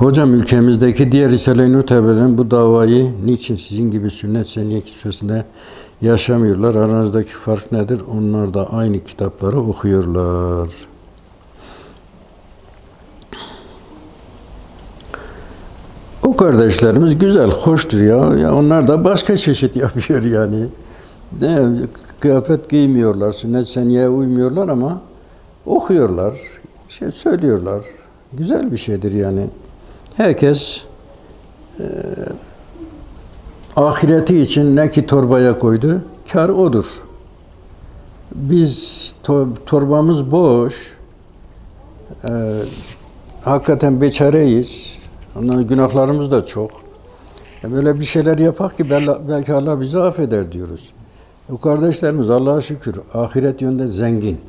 Hocam ülkemizdeki diğer Risale-i Nur bu davayı niçin sizin gibi sünnet seniye kisvesinde yaşamıyorlar? Aranızdaki fark nedir? Onlar da aynı kitapları okuyorlar. O kardeşlerimiz güzel, hoştur ya. ya. Onlar da başka çeşit yapıyor yani. Ne, kıyafet giymiyorlar, sünnet seniyeye uymuyorlar ama okuyorlar, şey söylüyorlar. Güzel bir şeydir yani. Herkes e, ahireti için ne ki torbaya koydu, kar odur. Biz to- torbamız boş, e, hakikaten beçareyiz. Ondan günahlarımız da çok. E, Böyle bir şeyler yapak ki bel- belki Allah bizi affeder diyoruz. Bu kardeşlerimiz Allah'a şükür ahiret yönde zengin.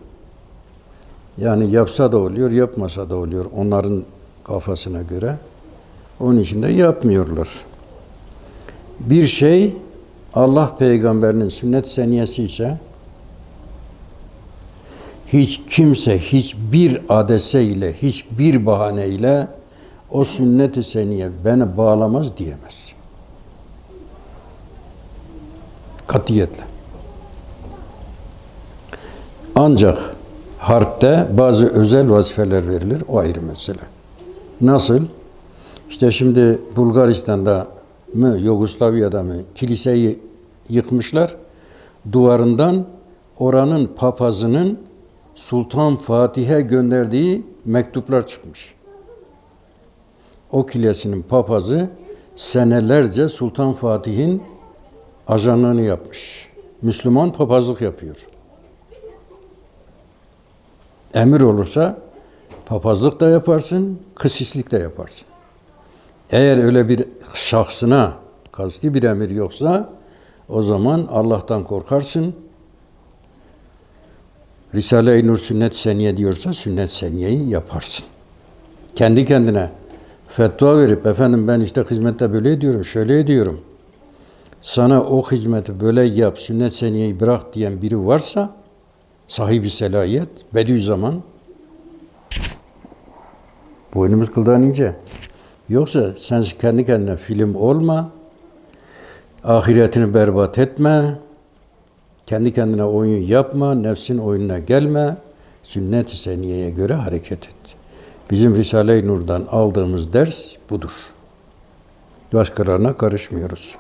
Yani yapsa da oluyor, yapmasa da oluyor onların kafasına göre. Onun için de yapmıyorlar. Bir şey Allah peygamberinin sünnet seniyesi ise hiç kimse hiçbir adese ile, hiçbir bahane ile o sünnet-i seniye beni bağlamaz diyemez. Katiyetle. Ancak harpte bazı özel vazifeler verilir. O ayrı mesele. Nasıl? İşte şimdi Bulgaristan'da mı, Yugoslavya'da mı kiliseyi yıkmışlar. Duvarından oranın papazının Sultan Fatih'e gönderdiği mektuplar çıkmış. O kilisinin papazı senelerce Sultan Fatih'in ajanlığını yapmış. Müslüman papazlık yapıyor. Emir olursa papazlık da yaparsın, kısislik de yaparsın. Eğer öyle bir şahsına kasti bir emir yoksa o zaman Allah'tan korkarsın. Risale-i Nur sünnet seniye diyorsa sünnet seniyeyi yaparsın. Kendi kendine fetva verip efendim ben işte hizmette böyle ediyorum, şöyle ediyorum. Sana o hizmeti böyle yap, sünnet seniyeyi bırak diyen biri varsa sahibi selahiyet, Bediüzzaman boynumuz kıldan ince. Yoksa sen kendi kendine film olma, ahiretini berbat etme, kendi kendine oyun yapma, nefsin oyununa gelme, sünnet-i seniyeye göre hareket et. Bizim Risale-i Nur'dan aldığımız ders budur. Başkalarına karışmıyoruz.